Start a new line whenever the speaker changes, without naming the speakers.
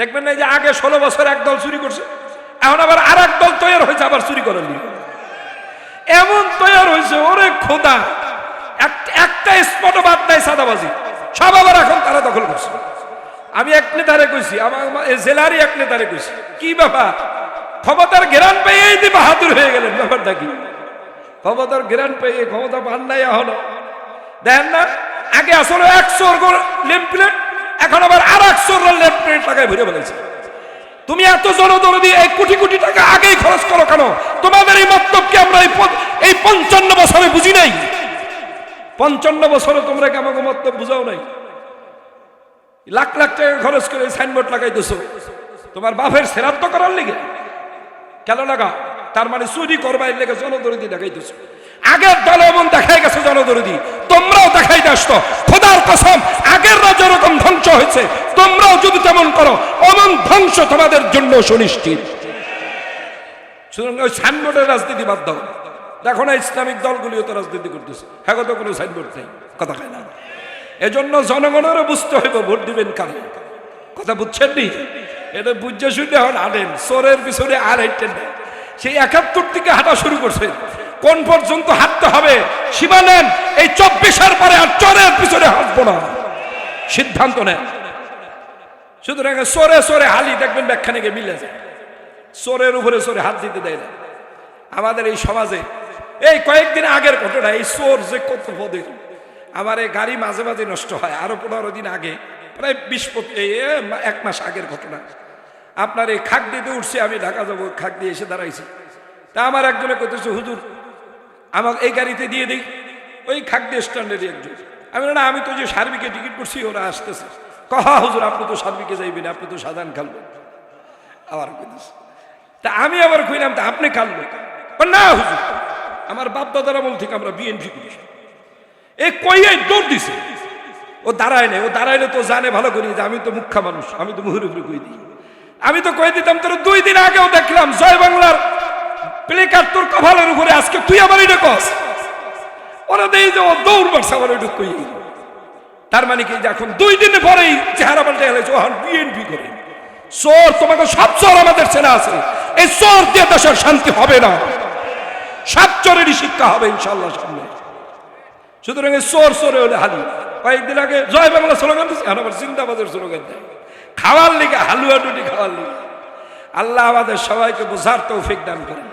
দেখবেন না যে আগে ষোলো বছর একদল চুরি করছে, এখন আবার আর এক দল তৈরি হয়েছে, আবার চুরি করার লিগে। এমন তৈরি হয়েছে, ওরে খোদা। এক- একটা স্পটও বাদ নাই সাদাবাজি। সব আবার এখন তারা দখল করছে। আমি এক নেতারে কইছি, আমার জেলারই এক নেতারে কইছি, কি ব্যাপার? ক্ষমতার ঘেরান পেয়ে এই দিয়ে বাহাদুর হয়ে গেলেন, ব্যাপারটা কি? ক্ষমতার ঘেরান পেয়ে ক্ষমতা পান নাই এখনও। দেখেন না, আগে আসলে একশো লেম প্লেট এখন আবার আর একশো প্লেট লাগাই ভরে ফেলেছে। তুমি এত জনদরদি, এই কোটি কোটি টাকা আগেই খরচ করো কেন? তোমাদের এই মন্তব্যকে আমরা এই পঞ্চান্ন বছরে বুঝি নাই। পঞ্চান্ন বছরে তোমরা কি আমাকে মন্তব্য বুঝাও নাই? লাখ লাখ টাকা খরচ করে সাইনবোর্ড লাগাইতেছো। তোমার বাপের শ্রাদ্ধ করার লিগে। কেন লাগা তার মানে চুরি করবার লেগে জনদরদি দেখাইতেছো। আগের দল এমন দেখাই গেছে জনদরদি। তোমরাও দেখাইতে আসতো খোদার কসম আগের রাজ্য এরকম ধ্বংস হয়েছে, তোমরাও যদি তেমন করো, অমন ধ্বংস তোমাদের জন্য সুনিশ্চিত। সুতরাং ওই সাইনবোর্ডের রাজনীতি বাদ দাও। দেখো না, ইসলামিক দলগুলিও তো রাজনীতি করতেছে। হ্যাঁ তো কোনো সাইনবোর্ড নেই, কথা কয় না। এজন্য জনগণেরও বুঝতে হইব, ভোট দিবেন কারে। কথা বুঝছেন নি? এটা বুঝছে শুনে এখন হাঁটেন চোরের পিছনে আর হাঁটতেন না সেই একাত্তর থেকে হাঁটা শুরু করছে। কোন পর্যন্ত হাঁটতে হবে, সীমা নেন। এই চব্বিশের পরে আর চোরের পিছনে হাঁটবো না সিদ্ধান্ত নেন সুতরাং সরে সরে হালি দেখবেন ব্যাখ্যানে গিয়ে মিলে যায়। চোরের উপরে চোরে হাত দিতে দেয় না। আমাদের এই সমাজে এই কয়েকদিন আগের ঘটনা, এই চোর যে কত পদের আমার এই গাড়ি মাঝে মাঝে নষ্ট হয়। আরও পনেরো দিন আগে, প্রায় বিশ এক মাস আগের ঘটনা। আপনার এই খাক দিতে উঠছে, আমি ঢাকা যাব খাক দিয়ে এসে দাঁড়াইছি। তা আমার একজনে কইতেছে, হুজুর, আমাকে এই গাড়িতে দিয়ে দিই। ওই খাক দিয়ে স্ট্যান্ডেরই একজন। আমি না আমি তো যে সার্বিকে টিকিট করছি, ওরা আসতেছে। কহা, হুজুর, আপনি তো সার্বিকে যাইবেন, আপনি তো সাধারণ খালবেন। আবার তা আমি আবার কইলাম, তা আপনি কালবে না, হুজুর, আমার বাপ দাদার আমল থেকে আমরা বিএনপি করি এই কইয়ে দৌড় দিছে। ও দাঁড়ায় নাই, ও দাঁড়াইলে তো জানে ভালো করি যে আমি তো মুখ্যা মানুষ, আমি তো মুহুর উপরে কই দিই। আমি তো কই দিতাম, তোর দুই দিন আগেও দেখলাম, জয় বাংলার প্লে কার্ড তোর কভালের উপরে, আজকে তুই আবার এটা কস। ওরা দেই যে ও দৌড় মারছে আবার ওইটা কই তার মানে কি এখন দুই দিন পরেই চেহারা পাল্টে গেলেছে ওখান বিএনপি করে। চোর, তোমাকে সব চোর আমাদের চেনা আছে। এই চোর দিয়ে দেশের শান্তি হবে না। সব চোরেরই শিক্ষা হবে ইনশাল্লাহ সামনে। সুতরাং এই চোর চোরে হলে হালি কয়েকদিন আগে জয় বাংলা স্লোগান দিচ্ছে এখন আবার জিন্দাবাদের স্লোগান দেয়। খাওয়ার লিগে হালুয়া টুটি খাওয়ার লিগে। আল্লাহ আমাদের সবাইকে বোঝার তৌফিক দান করেন।